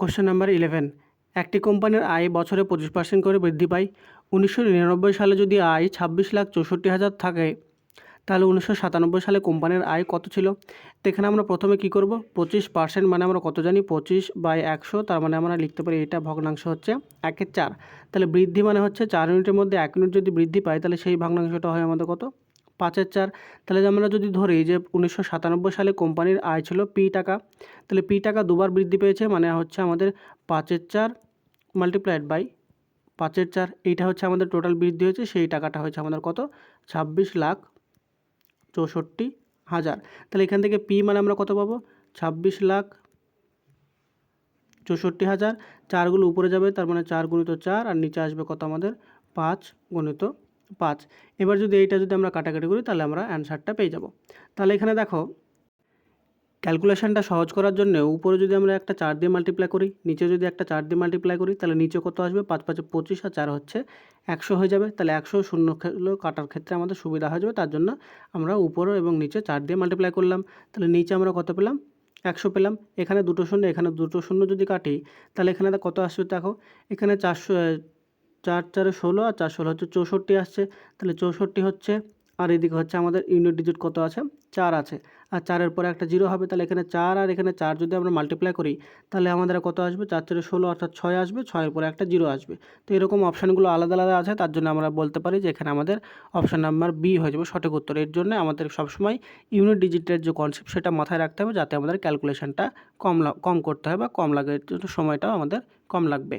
Question number eleven একটি কোম্পানির আয় বছরে পঁচিশ পার্সেন্ট করে বৃদ্ধি পায়। উনিশশো নিরানব্বই সালে যদি আয় ছাব্বিশ লাখ চৌষট্টি হাজার থাকে, তাহলে উনিশশো সাতানব্বই সালে কোম্পানির আয় কত ছিল? এখানে আমরা প্রথমে কী করব? পঁচিশ পার্সেন্ট মানে আমরা কত জানি? পঁচিশ বাই একশো, তার মানে আমরা লিখতে পারি এটা ভগ্নাংশ হচ্ছে একের চার। তাহলে বৃদ্ধি মানে হচ্ছে চার ইউনিটের মধ্যে এক ইউনিট যদি বৃদ্ধি পায়, তাহলে সেই ভগ্নাংশটা হয় আমাদের কত? পাঁচের চার। তাহলে আমরা যদি ধরি যে উনিশশো সাতানব্বই সালে কোম্পানির আয় ছিল পি টাকা, তাহলে পি টাকা দুবার বৃদ্ধি পেয়েছে মানে হচ্ছে আমাদের পাঁচের চার মাল্টিপ্লাইড বাই পাঁচের চার, এইটা হচ্ছে আমাদের টোটাল বৃদ্ধি হয়েছে, সেই টাকাটা হয়েছে আমাদের কত? ছাব্বিশ লাখ চৌষট্টি হাজার। তাহলে এখান থেকে পি মানে আমরা কত পাবো? ছাব্বিশ লাখ চৌষট্টি হাজার। চারগুলো উপরে যাবে, তার মানে চার গুণিত চার, আর নিচে আসবে কত আমাদের? পাঁচ গুণিত পাঁচ। এবার যদি এইটা যদি আমরা কাটাকাটি করি, তাহলে আমরা অ্যান্সারটা পেয়ে যাব। তাহলে এখানে দেখো, ক্যালকুলেশনটা সহজ করার জন্য উপরে যদি আমরা একটা চার দিয়ে মাল্টিপ্লাই করি, নিচে যদি একটা চার দিয়ে মাল্টিপ্লাই করি, তাহলে নিচে কত আসবে? পাঁচ, পাঁচে, পঁচিশ আর চার হচ্ছে একশো হয়ে যাবে। তাহলে একশো শূন্য কাটার ক্ষেত্রে আমাদের সুবিধা হয়ে যাবে। তার জন্য আমরা উপরে এবং নিচে চার দিয়ে মাল্টিপ্লাই করলাম। তাহলে নিচে আমরা কত পেলাম? একশো পেলাম। এখানে দুটো শূন্য, এখানে দুটো শূন্য যদি কাটি, তাহলে এখানে কত আসবে দেখো? এখানে চারশো চার চারে ষোলো আর চার ষোলো হচ্ছে চৌষট্টি আসছে। তাহলে চৌষট্টি হচ্ছে, আর এদিকে হচ্ছে আমাদের ইউনিট ডিজিট কত আছে? চার আছে। আর চারের পরে একটা জিরো হবে, তাহলে এখানে চার আর এখানে চার যদি আমরা মাল্টিপ্লাই করি, তাহলে আমাদের কত আসবে? চার চারে ষোলো অর্থাৎ ছয় আসবে, ছয়ের পরে একটা জিরো আসবে। তো এরকম অপশানগুলো আলাদা আলাদা আছে, তার জন্য আমরা বলতে পারি যে এখানে আমাদের অপশান নাম্বার বি হয়ে যাবে সঠিক উত্তর। এর জন্য আমাদের সবসময় ইউনিট ডিজিটের যে কনসেপ্ট সেটা মাথায় রাখতে হবে, যাতে আমাদের ক্যালকুলেশনটা কম কম করতে হয় বা কম লাগে সময়টাও আমাদের কম লাগবে।